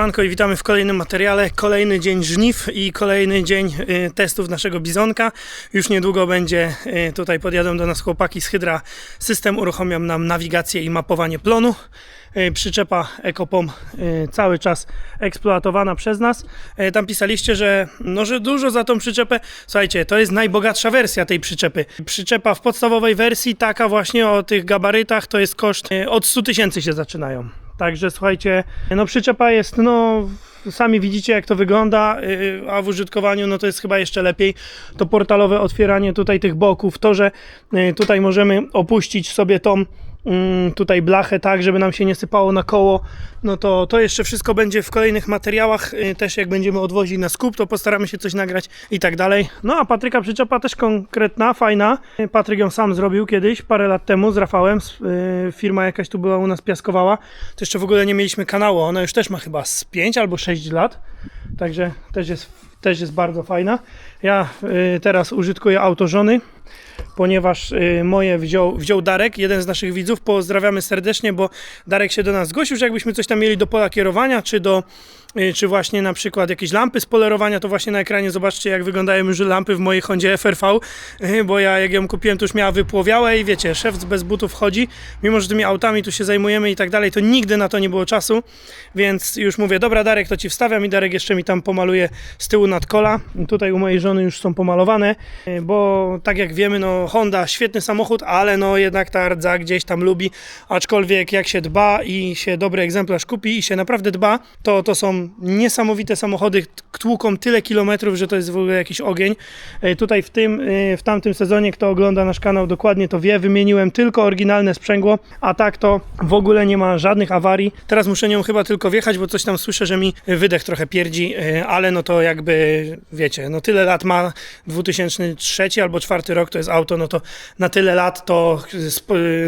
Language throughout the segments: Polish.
Siemanko i witamy w kolejnym materiale. Kolejny dzień żniw i kolejny dzień y, testów naszego bizonka. Już niedługo będzie, y, tutaj podjadą do nas chłopaki z Hydra System, uruchomią nam nawigację i mapowanie plonu. Y, Przyczepa Ekopom cały czas eksploatowana przez nas. Tam pisaliście, że, no, że dużo za tą przyczepę. Słuchajcie, to jest najbogatsza wersja tej przyczepy. Przyczepa w podstawowej wersji, taka właśnie o tych gabarytach, to jest koszt od 100 tysięcy się zaczynają. Także słuchajcie, no przyczepa jest, no sami widzicie jak to wygląda, yy, a w użytkowaniu no to jest chyba jeszcze lepiej. To portalowe otwieranie tutaj tych boków, to, że yy, tutaj możemy opuścić sobie tą tutaj blachę tak, żeby nam się nie sypało na koło, no to to jeszcze wszystko będzie w kolejnych materiałach, yy, też jak będziemy odwozić na skup, to postaramy się coś nagrać i tak dalej. No a Patryka przyczepa też konkretna, fajna. Yy, Patryk ją sam zrobił kiedyś, parę lat temu z Rafałem, yy, firma jakaś tu była u nas piaskowała, to jeszcze w ogóle nie mieliśmy kanału, ona już też ma chyba z 5 albo 6 lat, także też jest, też jest bardzo fajna. Ja yy, teraz użytkuję auto żony, ponieważ y, moje wziął, wziął Darek, jeden z naszych widzów. Pozdrawiamy serdecznie, bo Darek się do nas zgłosił, że jakbyśmy coś tam mieli do pola kierowania, czy do y, czy właśnie na przykład jakieś lampy z polerowania, to właśnie na ekranie zobaczcie jak wyglądają już lampy w mojej Hondzie FRV, y, bo ja jak ją kupiłem to już miała wypłowiałe i wiecie, szef bez butów chodzi, mimo że tymi autami tu się zajmujemy i tak dalej, to nigdy na to nie było czasu, więc już mówię, dobra Darek, to ci wstawiam i Darek jeszcze mi tam pomaluje z tyłu nadkola, tutaj u mojej żony już są pomalowane, y, bo tak jak wiemy, no Honda świetny samochód, ale no jednak ta rdza gdzieś tam lubi, aczkolwiek jak się dba i się dobry egzemplarz kupi i się naprawdę dba, to to są niesamowite samochody, tłuką tyle kilometrów, że to jest w ogóle jakiś ogień. E, Tutaj w tym, e, w tamtym sezonie, kto ogląda nasz kanał dokładnie to wie, wymieniłem tylko oryginalne sprzęgło, a tak to w ogóle nie ma żadnych awarii. Teraz muszę nią chyba tylko wjechać, bo coś tam słyszę, że mi wydech trochę pierdzi, e, ale no to jakby, wiecie, no tyle lat ma 2003 albo 2004 rok to jest auto, no to na tyle lat to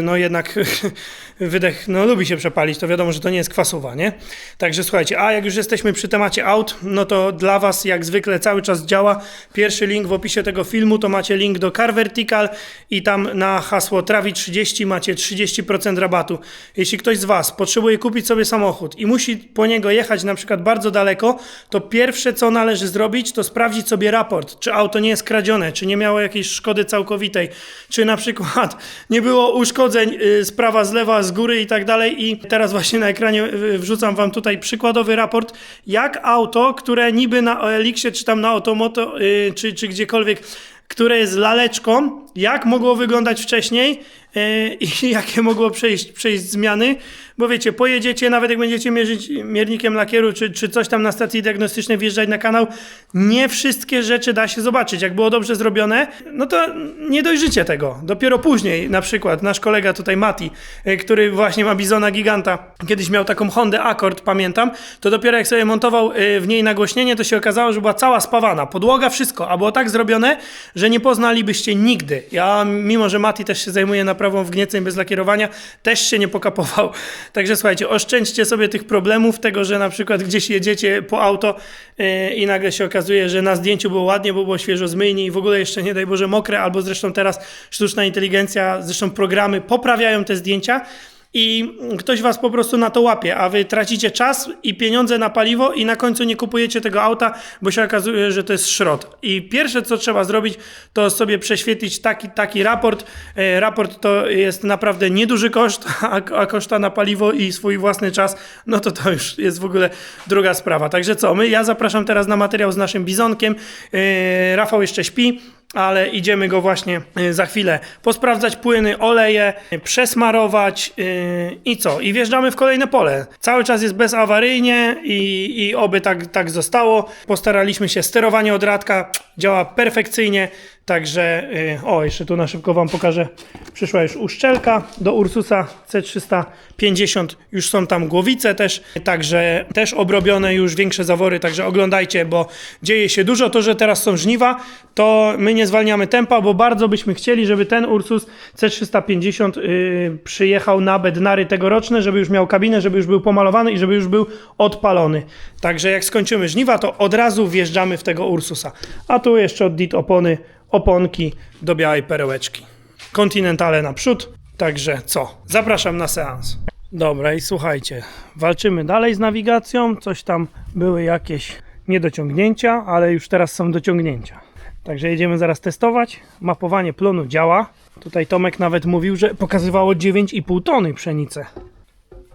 no jednak wydech, no lubi się przepalić, to wiadomo, że to nie jest kwasuwa, nie? Także słuchajcie, a jak już jesteśmy przy temacie aut, no to dla Was jak zwykle cały czas działa pierwszy link w opisie tego filmu, to macie link do Car Vertical i tam na hasło Trawi30 macie 30% rabatu. Jeśli ktoś z Was potrzebuje kupić sobie samochód i musi po niego jechać na przykład bardzo daleko, to pierwsze co należy zrobić, to sprawdzić sobie raport, czy auto nie jest kradzione, czy nie miało jakiejś szkody całkowitej, czy na przykład nie było uszkodzeń y, z prawa, z lewa, z góry i tak dalej. I teraz właśnie na ekranie y, wrzucam Wam tutaj przykładowy raport, jak auto, które niby na OLX-ie, czy tam na Automoto, y, czy, czy gdziekolwiek, które jest laleczką, jak mogło wyglądać wcześniej yy, i jakie mogło przejść, przejść zmiany, bo wiecie, pojedziecie, nawet jak będziecie mierzyć miernikiem lakieru, czy, czy coś tam na stacji diagnostycznej wjeżdżać na kanał, nie wszystkie rzeczy da się zobaczyć. Jak było dobrze zrobione, no to nie dojrzycie tego. Dopiero później, na przykład nasz kolega tutaj Mati, yy, który właśnie ma Bizona Giganta, kiedyś miał taką Hondę Accord, pamiętam, to dopiero jak sobie montował yy, w niej nagłośnienie, to się okazało, że była cała spawana, podłoga, wszystko, a było tak zrobione, że nie poznalibyście nigdy. Ja, mimo że Mati też się zajmuje naprawą wgnieceń bez lakierowania, też się nie pokapował. Także słuchajcie, oszczędźcie sobie tych problemów, tego, że na przykład gdzieś jedziecie po auto yy, i nagle się okazuje, że na zdjęciu było ładnie, bo było świeżo z myjni i w ogóle jeszcze nie daj Boże mokre, albo zresztą teraz sztuczna inteligencja, zresztą programy poprawiają te zdjęcia, i ktoś was po prostu na to łapie, a wy tracicie czas i pieniądze na paliwo i na końcu nie kupujecie tego auta, bo się okazuje, że to jest szrot. I pierwsze co trzeba zrobić, to sobie prześwietlić taki, taki raport. E, raport to jest naprawdę nieduży koszt, a, a koszta na paliwo i swój własny czas, no to to już jest w ogóle druga sprawa. Także co, my, ja zapraszam teraz na materiał z naszym bizonkiem. E, Rafał jeszcze śpi ale idziemy go właśnie y, za chwilę posprawdzać płyny, oleje, y, przesmarować yy, i co? I wjeżdżamy w kolejne pole. Cały czas jest bezawaryjnie i, i oby tak, tak zostało. Postaraliśmy się, sterowanie od radka działa perfekcyjnie, także yy, o, jeszcze tu na szybko Wam pokażę. Przyszła już uszczelka do Ursusa C350, już są tam głowice też, także też obrobione już większe zawory, także oglądajcie, bo dzieje się dużo. To, że teraz są żniwa, to my nie zwalniamy tempa, bo bardzo byśmy chcieli, żeby ten Ursus C350 yy, przyjechał na Bednary tegoroczne, żeby już miał kabinę, żeby już był pomalowany i żeby już był odpalony. Także jak skończymy żniwa, to od razu wjeżdżamy w tego Ursusa. A tu jeszcze od DIT opony, oponki do białej perełeczki. Kontynentale naprzód, także co? Zapraszam na seans. Dobra i słuchajcie, walczymy dalej z nawigacją, coś tam były jakieś niedociągnięcia, ale już teraz są dociągnięcia. Także jedziemy zaraz testować. Mapowanie plonu działa. Tutaj Tomek nawet mówił, że pokazywało 9,5 tony pszenicy.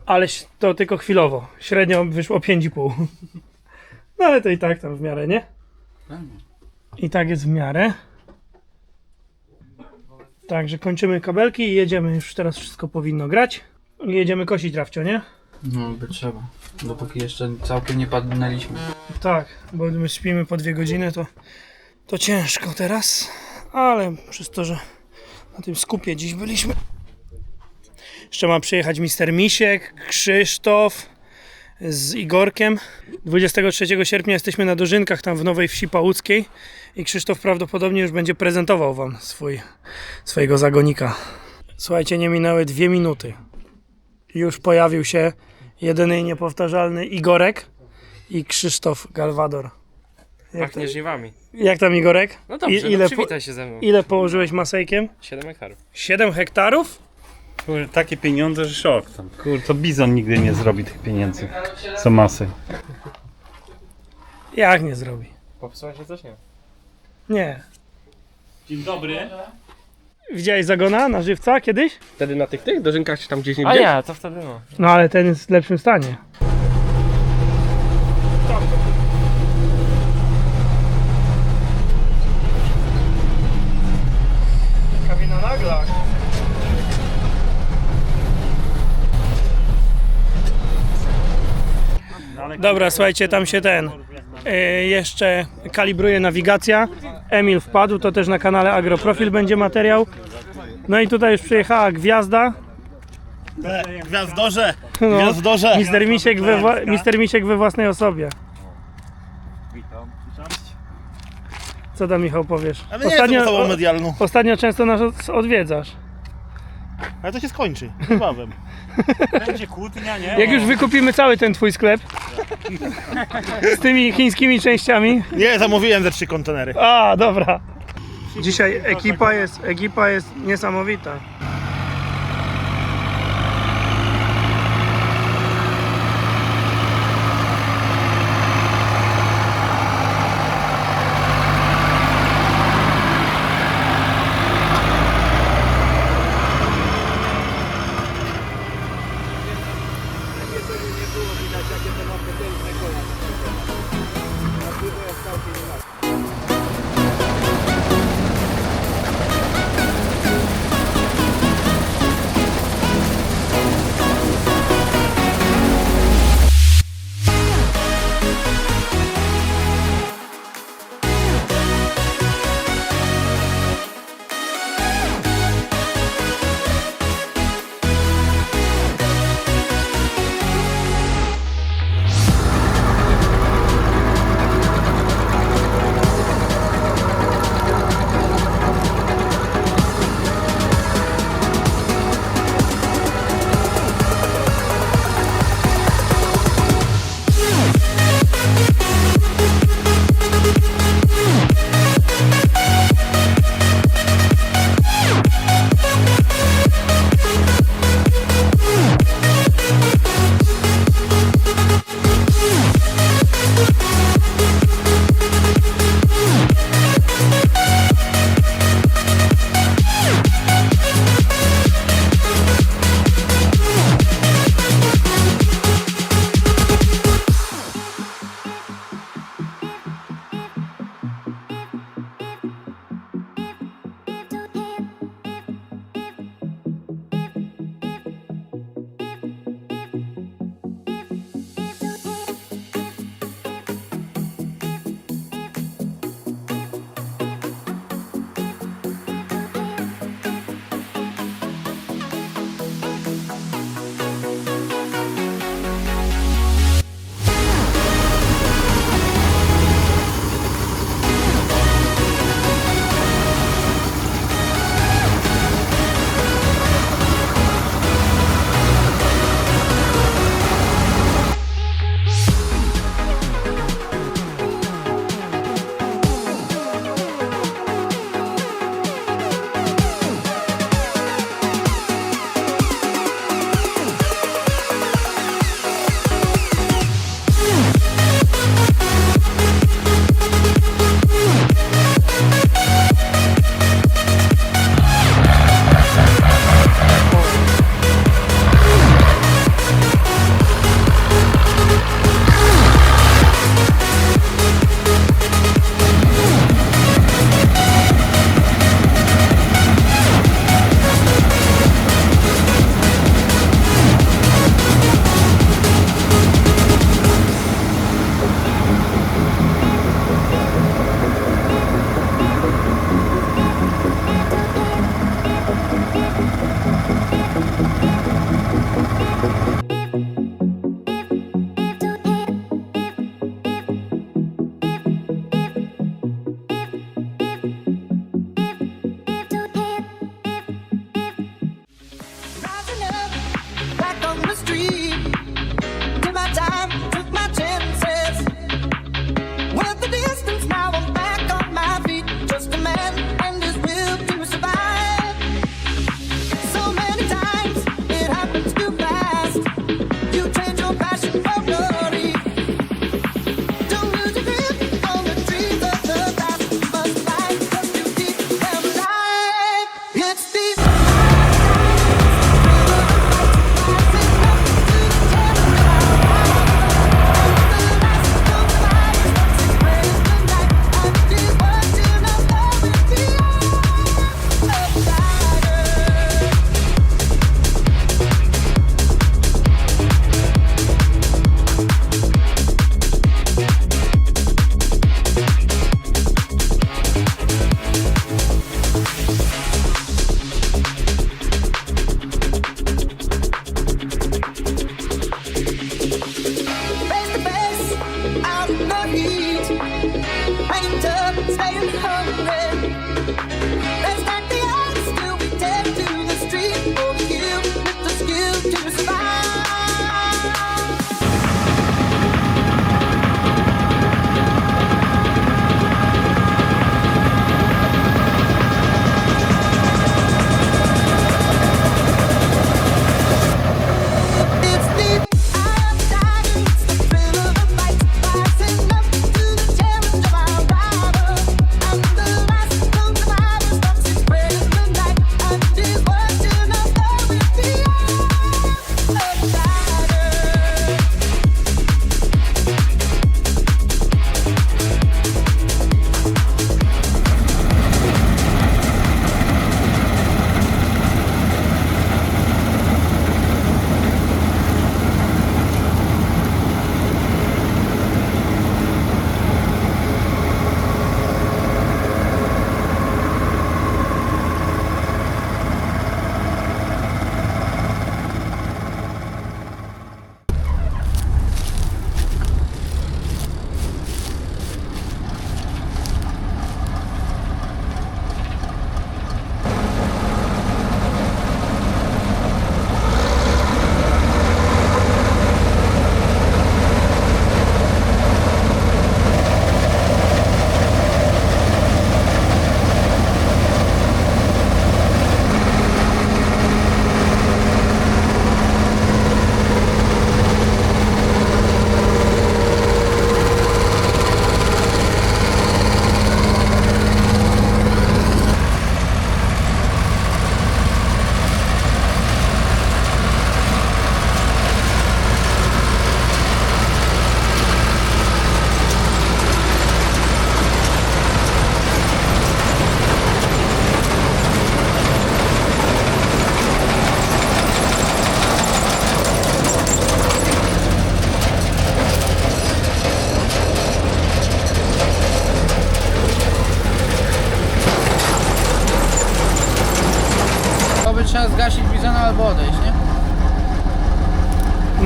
Ale to tylko chwilowo. Średnio wyszło 5,5. No ale to i tak tam w miarę, nie? I tak jest w miarę. Także kończymy kabelki i jedziemy. Już teraz wszystko powinno grać. I jedziemy kosić Rafcio, nie? No by trzeba. Dopóki jeszcze całkiem nie padnęliśmy. Tak, bo my śpimy po dwie godziny, to, to ciężko teraz. Ale przez to, że na tym skupie dziś byliśmy. Jeszcze ma przyjechać mister Misiek, Krzysztof z Igorkiem. 23 sierpnia jesteśmy na Dożynkach, tam w Nowej Wsi Pałuckiej. I Krzysztof prawdopodobnie już będzie prezentował Wam swój, swojego zagonika. Słuchajcie, nie minęły dwie minuty. Już pojawił się jedyny i niepowtarzalny Igorek i Krzysztof Galwador. Jak, Pachnie żniwami. jak tam Igorek? No dobrze, I- no ile, przywitaj się ze mną. ile położyłeś masejkiem? 7 hektarów. 7 hektarów? Kurde, takie pieniądze, że szok tam. Kurde, to Bizon nigdy nie zrobi tych pieniędzy. Co masy. Jak nie zrobi? Popsuła się coś? Nie. Nie. Dzień dobry. Widziałeś zagona na żywca kiedyś? Wtedy na tych tych dożynkach czy tam gdzieś nie A widziałeś? nie, to wtedy no. No ale ten jest w lepszym stanie. Dobra, słuchajcie, tam się ten e, jeszcze kalibruje nawigacja. Emil wpadł, to też na kanale Agroprofil będzie materiał. No i tutaj już przyjechała gwiazda. Gwiazdorze! No, Gwiazdorze! Mister Misiek, we wła- Mister Misiek we własnej osobie. Co tam Michał powiesz? Nie jestem osobą o- medialną, ostatnio często nas od- odwiedzasz. ale to się skończy niebawem. Będzie kłótnia, nie? Jak już wykupimy cały ten twój sklep z tymi chińskimi częściami. Nie, zamówiłem ze trzy kontenery. A, dobra. Dzisiaj ekipa jest, ekipa jest niesamowita.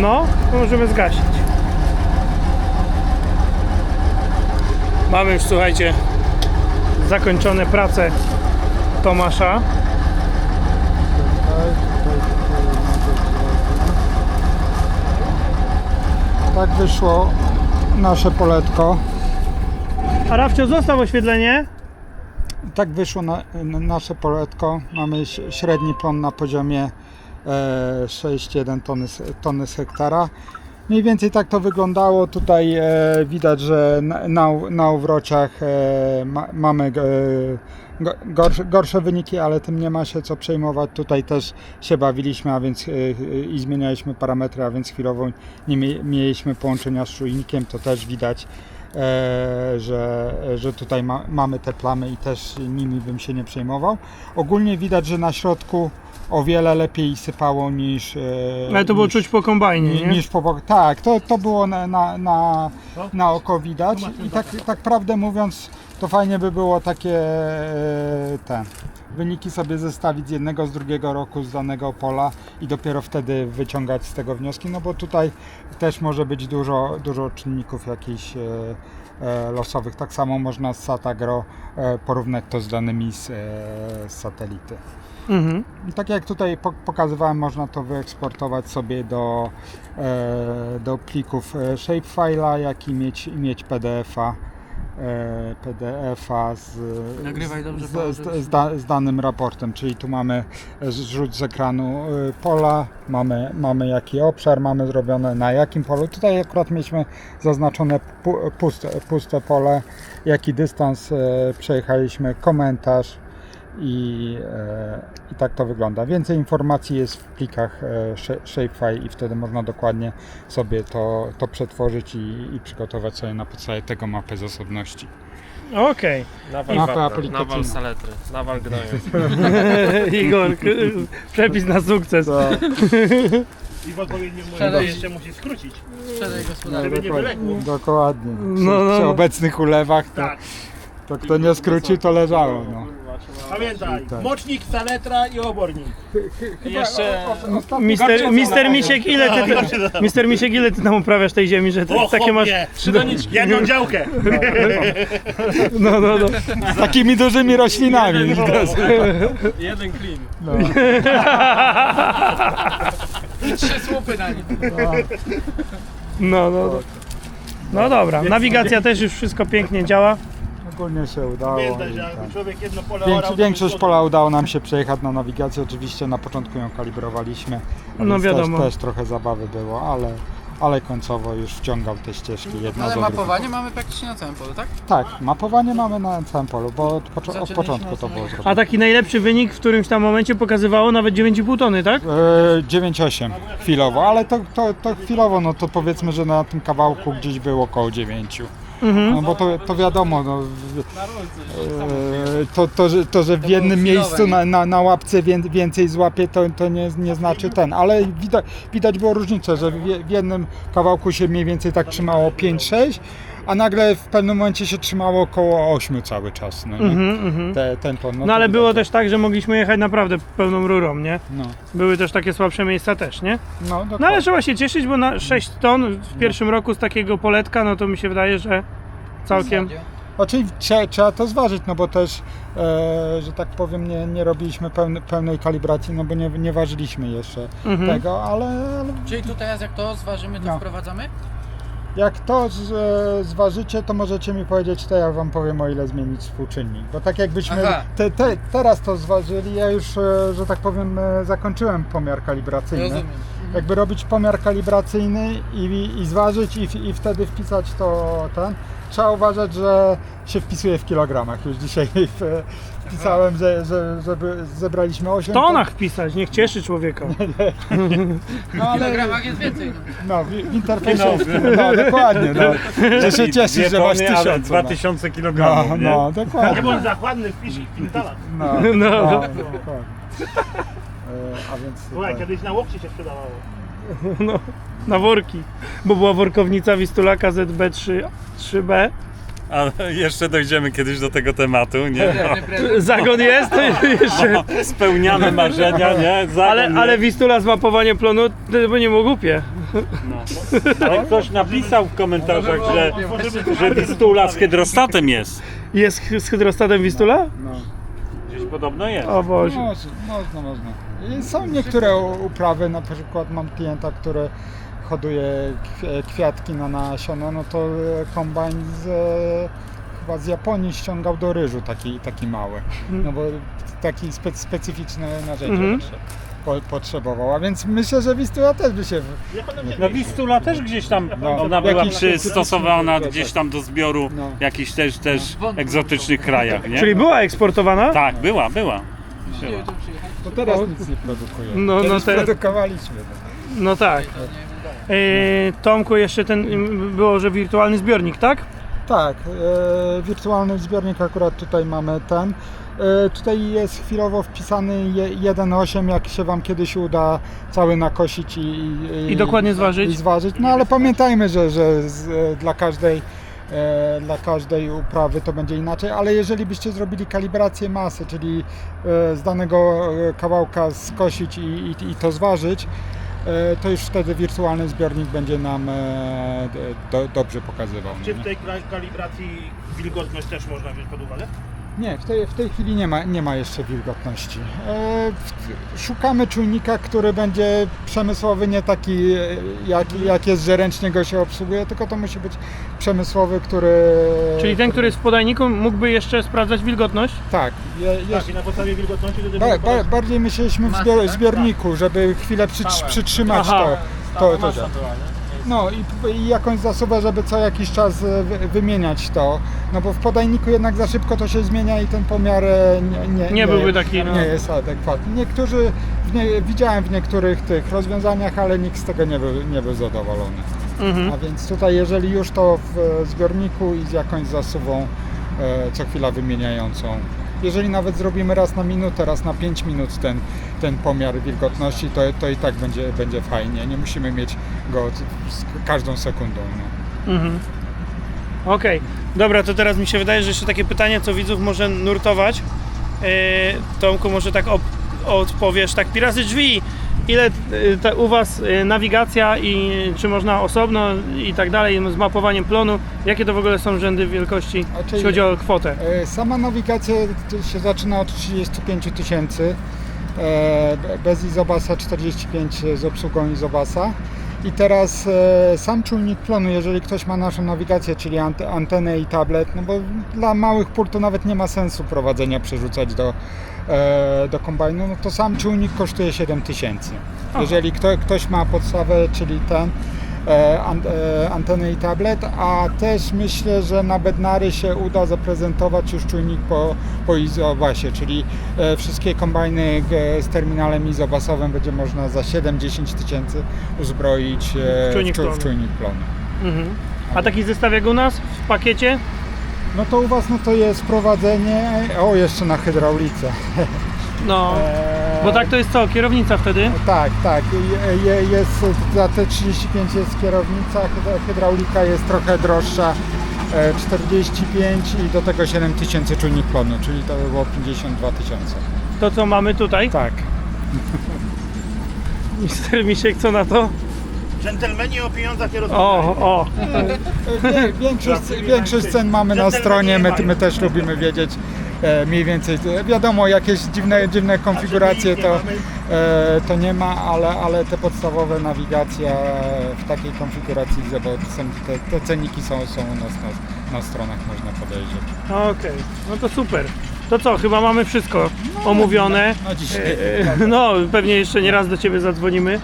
No, to możemy zgasić. Mamy już, słuchajcie, zakończone prace Tomasza. Tak wyszło nasze poletko. A Rafcio, zostaw oświetlenie. Tak wyszło na, na nasze poletko. Mamy średni plon na poziomie 6,1 tony, z- tony z hektara. Mniej więcej tak to wyglądało. Tutaj e, widać, że na, na, uwrociach e, ma, mamy e, go- gorsze, wyniki, ale tym nie ma się co przejmować. Tutaj też się bawiliśmy, a więc e, e, i zmienialiśmy parametry, a więc chwilowo nie mie- mieliśmy połączenia z czujnikiem. To też widać e, że, że tutaj ma, mamy te plamy i też nimi bym się nie przejmował. Ogólnie widać, że na środku o wiele lepiej sypało niż. e, Ale to było niż, czuć po kombajnie, ni- nie? niż po. Tak, to, to było na, na, na, na oko widać. I tak, tak prawdę mówiąc, to fajnie by było takie e, ten. Wyniki sobie zestawić z jednego, z drugiego roku, z danego pola i dopiero wtedy wyciągać z tego wnioski, no bo tutaj też może być dużo, dużo czynników jakichś e, losowych. Tak samo można z Satagro porównać to z danymi z, z satelity. Mhm. Tak jak tutaj po- pokazywałem, można to wyeksportować sobie do, e, do plików e, shapefile'a, jak i mieć, mieć PDF-a. e, PDF-a z, z, z, da, z danym raportem, czyli tu mamy zrzut z ekranu pola, mamy, mamy jaki obszar mamy zrobione, na jakim polu. Tutaj akurat mieliśmy zaznaczone pu- puste, puste pole, jaki dystans e, przejechaliśmy, komentarz, i, e, i tak to wygląda. Więcej informacji jest w plikach e, sh- Shapefile i wtedy można dokładnie sobie to, to przetworzyć i, i przygotować sobie na podstawie tego mapę zasobności. Okej. Nawal, Mapę nawal aplikacyjną. saletry, nawal gnoju. Igor, k- przepis na sukces. I w odpowiednim momencie jeszcze musi skrócić. Sprzedaj No, gospodarkę. Żeby nie dokładnie, wyległo. dokładnie. Przy, No, no, przy no. obecnych ulewach to, Tak. to kto nie skrócił to leżało. No. Pamiętaj, Tak. mocznik, saletra i obornik. Jeszcze Mister, Mister Misiek, ile ty, Mister Misiek, ile ty tam uprawiasz tej ziemi, że ty O, takie masz... chłopie, jedną działkę. No, no, no. Z takimi dużymi roślinami. Jeden clean. No. Trzy słupy na nim. No, no, no. No dobra, nawigacja też już wszystko pięknie działa. Ogólnie się udało. Pamiętaj, i że tak. człowiek jedno pole Większo- orał, to większość pola udało nam się przejechać na nawigację. Oczywiście na początku ją kalibrowaliśmy. No więc wiadomo. Też, też trochę zabawy było, ale, ale końcowo już wciągał te ścieżki jedna Ale za drugą. mapowanie mamy praktycznie na całym polu, tak? Tak, mapowanie mamy na całym polu, bo od, od Zaczęliśmy początku od to było samego- zrobione. A taki najlepszy wynik w którymś tam momencie pokazywało nawet 9,5 tony, tak? E, 9,8 chwilowo, ale to, to, to chwilowo, no to powiedzmy, że na tym kawałku gdzieś było około 9. Mhm. No bo to, to wiadomo, no, e, to, to, że, to, że w jednym miejscu na, na, na łapce wię- więcej złapie, to, to nie, nie znaczy ten, ale widać, widać było różnicę, że w, je- w jednym kawałku się mniej więcej tak trzymało 5-6, a nagle w pewnym momencie się trzymało około 8 cały czas. No, nie? Mhm, mhm. Te, ten ton, No to ale było też tak, że mogliśmy jechać naprawdę pełną rurą, nie? No, Były też takie słabsze miejsca też, nie? no, No ale trzeba się cieszyć, bo na 6 ton w pierwszym roku z takiego poletka, no to mi się wydaje, że całkiem... Oczywiście trzeba, trzeba to zważyć, no bo też, e, że tak powiem, nie, nie robiliśmy pełny, pełnej kalibracji, no bo nie, nie ważyliśmy jeszcze Mhm. tego, ale, ale Czyli tu teraz jak to zważymy, to No. wprowadzamy? Jak to z, zważycie, to możecie mi powiedzieć, to ja wam powiem o ile zmienić współczynnik. Bo tak jakbyśmy Aha. te, te, teraz to zważyli, ja już, e, że tak powiem, e, zakończyłem pomiar kalibracyjny. Rozumiem. Jakby robić pomiar kalibracyjny i, i zważyć i, w- i wtedy wpisać to ten, trzeba uważać, że się wpisuje w kilogramach. Już dzisiaj w, wpisałem, że, że żeby zebraliśmy 8 W tonach wpisać, niech cieszy człowieka. No W ale kilogramach jest więcej. No. no, w, w interfejsie, no dokładnie, no, że się cieszysz, że masz tysiąc. No, 2000 no, kg. nie? no, Nie dokładnie. bądź zakładny, wpisz ich w quintalach. No, No. no, dokładnie. E, A więc Słuchaj, tutaj, kiedyś na łokcie się sprzedawało. No, na worki. Bo była workownica Wistulaka ZB3 3B, A jeszcze dojdziemy kiedyś do tego tematu, nie? Zagon jest? Jeszcze. No, spełniane marzenia, nie? Zagon Ale, jest. ale Wistula zmapowanie plonu to by nie było głupie. Ale ktoś napisał w komentarzach, że, że Wistula z hydrostatem jest. Jest z hydrostatem Wistula? Gdzieś podobno jest. O Boże. Można, można, można. I są niektóre u- uprawy, na przykład mam klienta, który hoduje kwi- kwiatki na nasiono, no to e, kombajn z, e, chyba z Japonii ściągał do ryżu taki, taki mały, no bo taki spe, specyficzne narzędzie Mhm. Po, potrzebował, a więc myślę, że Wistula też by się... w- No Wistula też gdzieś tam, No, ona była jakiś przystosowana gdzieś tam do zbioru No. w jakichś też, też egzotycznych krajach, nie? Czyli była eksportowana? Tak, była, była. To teraz nic nie produkuje. No, no Kiedyś te- produkowaliśmy. No tak. Yy, Tomku, jeszcze ten było, że wirtualny zbiornik, tak? Tak, e, wirtualny zbiornik akurat tutaj mamy ten. E, tutaj jest chwilowo wpisany je- 1.8, jak się Wam kiedyś uda cały nakosić i, i, I dokładnie zważyć. I zważyć. No ale pamiętajmy, że, że z, e, dla każdej e, dla każdej uprawy to będzie inaczej, ale jeżeli byście zrobili kalibrację masy, czyli z danego kawałka skosić i, i, i to zważyć, to już wtedy wirtualny zbiornik będzie nam do, dobrze pokazywał. Czy w tej kalibracji wilgotność też można wziąć pod uwagę? Nie, w tej, w tej chwili nie ma, nie ma jeszcze wilgotności. E, w- szukamy czujnika, który będzie przemysłowy, nie taki e, jak, jak jest, że ręcznie go się obsługuje, tylko to musi być przemysłowy, który... Czyli ten, który jest w podajniku mógłby jeszcze sprawdzać wilgotność? Tak, je, Tak, jest, i na podstawie wilgotności wtedy ba, ba, bardziej myśleliśmy w zbior, zbiorniku, żeby chwilę przytrz, przytrzymać Aha. to. to, to, No i, i jakąś zasobę, żeby co jakiś czas e, wy- wymieniać to. No bo w podajniku jednak za szybko to się zmienia i ten pomiar e, nie, nie, Nie byłby taki, no. Nie jest adekwatny. Niektórzy, w nie, widziałem w niektórych tych rozwiązaniach, ale nikt z tego nie był, nie był zadowolony. Mhm. A więc tutaj jeżeli już to w e, zbiorniku i z jakąś zasuwą e, co chwila wymieniającą. Jeżeli nawet zrobimy raz na minutę, raz na 5 minut ten, ten pomiar wilgotności, to, to i tak będzie, będzie fajnie. Nie musimy mieć go z- każdą sekundą. No. Mhm. Okej, dobra, to teraz mi się wydaje, że jeszcze takie pytanie, co widzów może nurtować. Yy, Tomku, może tak odpowiesz, tak pirazy drzwi, ile yy, ta, u Was yy, nawigacja i czy można osobno i tak dalej, z mapowaniem plonu, jakie to w ogóle są rzędy wielkości, czyli- jeśli chodzi o kwotę? E, Sama nawigacja się zaczyna od 35 000 tysięcy, e, be- bez izobasa 45 z obsługą izobasa. I teraz e, sam czujnik plonu, jeżeli ktoś ma naszą nawigację, czyli ant- antenę i tablet, no bo dla małych pól to nawet nie ma sensu prowadzenia, przerzucać do, do kombajnu, no to sam czujnik kosztuje 7 tysięcy. Jeżeli kto, ktoś ma podstawę, czyli ten, e, e, antenę i tablet, a też myślę, że na Bednary się uda zaprezentować już czujnik po, po izobasie, czyli e, wszystkie kombajny e, z terminalem izobasowym będzie można za 7-10 tysięcy uzbroić e, W czujnik w, w czujnik plonu. Mhm. A taki zestaw jak u nas w pakiecie? No to u Was no to jest prowadzenie, o jeszcze na hydraulice. No, bo tak to jest co, kierownica wtedy? Tak, tak. Je- je- Jest, za te 35 jest kierownica, hydra- hydraulika jest trochę droższa. e, 45 i do tego 7000 czujnik plonu, czyli to by było 52 tysiące. To co mamy tutaj? Tak. Mister Misiek, co na to? Dżentelmeni o pieniądzach nie rozmawiają. O, o, Wie- Większość, większość cen mamy na stronie, my, my też lubimy wiedzieć e, mniej więcej. Wiadomo, jakieś dziwne, dziwne konfiguracje to, e, to nie ma, ale, ale te podstawowe nawigacja w takiej konfiguracji, bo są, te, te ceniki są, są u nas na, na stronach, można podejrzeć. okej, no to super. To co, chyba mamy wszystko omówione. No dzisiaj. E, e, No, pewnie jeszcze nie raz do Ciebie zadzwonimy.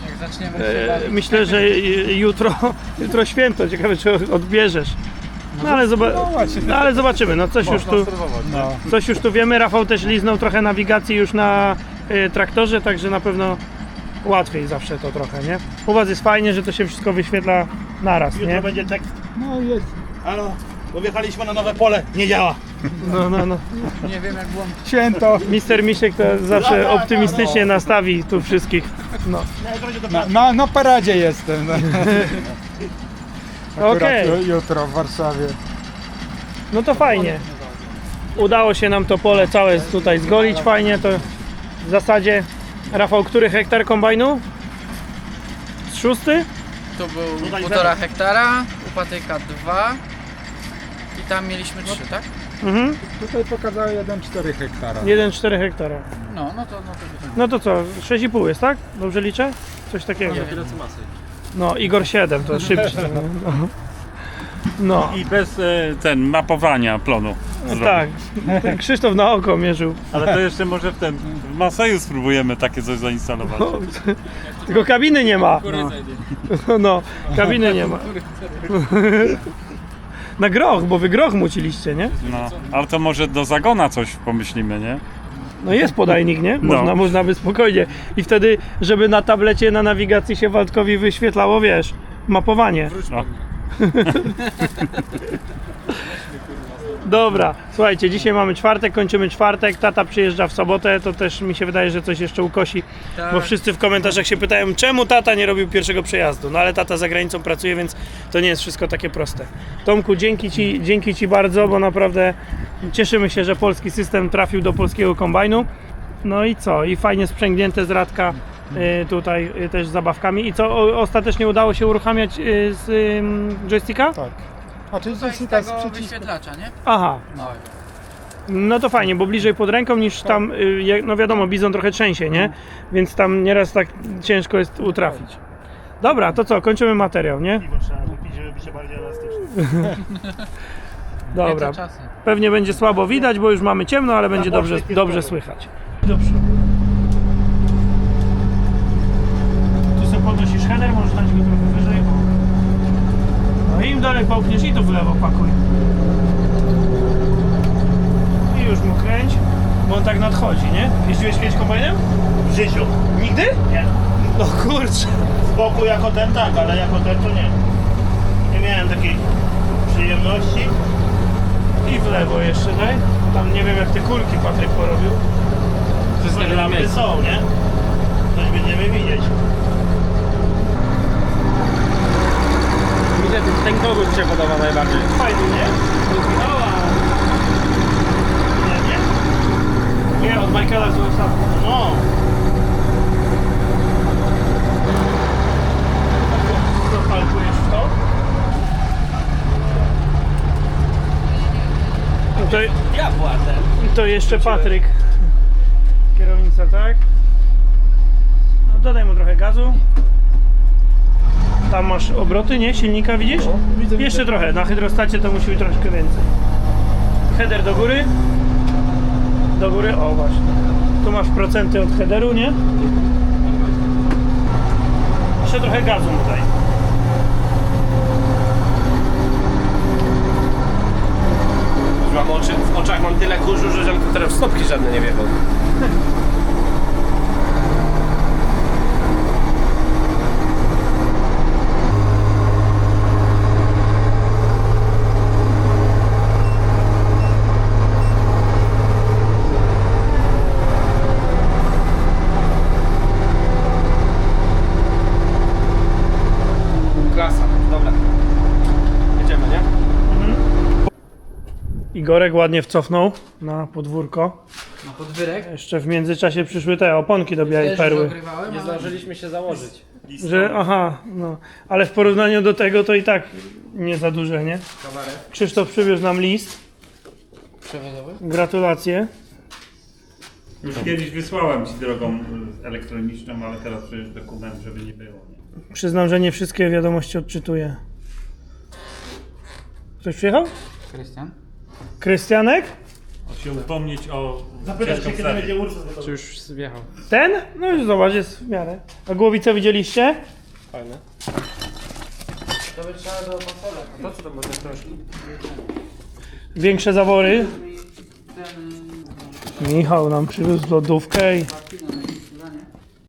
E, Myślę, że jutro, jutro święto, ciekawe czy odbierzesz. No ale, zoba- No no, ale zobaczymy, no coś już, tu, No. coś już tu wiemy. Rafał też liznął trochę nawigacji już na e, traktorze, także na pewno łatwiej zawsze to trochę, nie? U Was jest fajnie, że to się wszystko wyświetla naraz, Jutro nie? będzie tekst. No jest. Halo, bo wjechaliśmy na nowe pole. Nie działa. No, no, no. Święto. Mister Misiek to zawsze optymistycznie nastawi tu wszystkich. No. Nie, jutro będzie do Na, pracy. na, na paradzie jestem. Akurat Okej. ju- jutro w Warszawie. No to fajnie. Udało się nam to pole całe tutaj zgolić fajnie. To w zasadzie, Rafał, który hektar kombajnu? Z Szósty? To był Tutaj półtora hektara, u patyka tam mieliśmy trzy, tak? Mhm. Tutaj pokazało 1,4 hektara. 1,4 hektara. No, no to, no to. No to co, 6,5 jest, tak? Dobrze liczę? Coś takiego. Nie wiem. Masy. No, Igor 7, to szybciej. No. no. I bez e, ten mapowania plonu. zrobić. Tak, Krzysztof na oko mierzył. Ale to jeszcze może w ten w Maseju spróbujemy takie coś zainstalować. Tylko kabiny nie ma. No, no kabiny nie ma. Na groch, bo wy groch muciliście, nie? No, ale to może do zagona coś pomyślimy, nie? No jest podajnik, nie? Można, No. można by spokojnie. I wtedy, żeby na tablecie, na nawigacji się Waldkowi wyświetlało, wiesz, mapowanie. No. Dobra, słuchajcie, dzisiaj mamy czwartek, kończymy czwartek, tata przyjeżdża w sobotę, to też mi się wydaje, że coś jeszcze ukosi, Tak. bo wszyscy w komentarzach się pytają, czemu tata nie robił pierwszego przejazdu, no ale tata za granicą pracuje, więc to nie jest wszystko takie proste. Tomku, dzięki Ci, dzięki ci bardzo, bo naprawdę cieszymy się, że polski system trafił do polskiego kombajnu, no i co, i fajnie sprzęgnięte z Radka y, tutaj y, też z zabawkami i co, o, ostatecznie udało się uruchamiać y, z y, joysticka? Tak. A czy Tutaj z Jessica z tego przycisku? wyświetlacza, nie? Aha, No. No to fajnie, bo bliżej pod ręką niż tam, y, jak- no wiadomo, bizon trochę trzęsie, nie? Więc tam nieraz tak ciężko jest utrafić. Dobra, to co, kończymy materiał, nie? Piwo trzeba wypić, żeby być bardziej elastyczny. Dobra, czasy. pewnie będzie słabo widać, bo już mamy ciemno, ale będzie dobrze, dobrze słychać. Do przodu. Tu sobie podnosisz header, możesz dać go trochę wyżej. No i im dalej połkniesz i tu w lewo pakuj. I już mu kręć, bo on tak nadchodzi, nie? Jeździłeś kiedyś kombajnem? W życiu. Nigdy? Nie. No kurczę. Z boku jako ten tak, ale jako ten to nie. Nie miałem takiej przyjemności. I w lewo jeszcze daj. Tam nie wiem jak te kulki Patryk porobił. Wszystkie gdy są, nie? Coś będziemy widzieć. Mi się ten, kogut się podoba najbardziej. Fajny, nie? Rozwinęła. Nie, nie? Nie, od Michaela z ostatnio. No. Zapalkujesz w to. No to, Ja płacę. to jeszcze Patryk. Kierownica, tak? No dodaj mu trochę gazu. Tam masz obroty, nie? Silnika widzisz? Jeszcze trochę. Na hydrostacie to musi być troszkę więcej. Header do góry. Do góry, o właśnie. Tu masz procenty od headeru, nie? Jeszcze trochę gazu tutaj. Mam oczy, w oczach mam tyle kurzu, że żem teraz w stopki żadne nie wjechał. dobra. Jedziemy, nie? Igorek ładnie wcofnął na podwórko. Na podwyrek. Jeszcze w międzyczasie przyszły te oponki do białej Też perły. dogrywałem, Nie ale zdążyliśmy się założyć. Że, aha, no. Ale w porównaniu do tego to i tak nie za duże, nie? kabarek Krzysztof przywiózł nam list. przewozowy. Gratulacje. Już kiedyś wysłałem Ci drogą y, elektroniczną, ale teraz przecież dokument, żeby nie było. Przyznam, że nie wszystkie wiadomości odczytuję. Ktoś przyjechał? Krystian? Krystianek? się upomnieć o Zapytać się, kiedy będzie Ursus gotowy. Czy już zjechał? Ten? No już zobacz, jest w miarę. A głowicę widzieliście? Fajne. To by trzeba do pasola. To co to może troszkę? Większe zawory. Ten... Michał nam przywiózł lodówkę i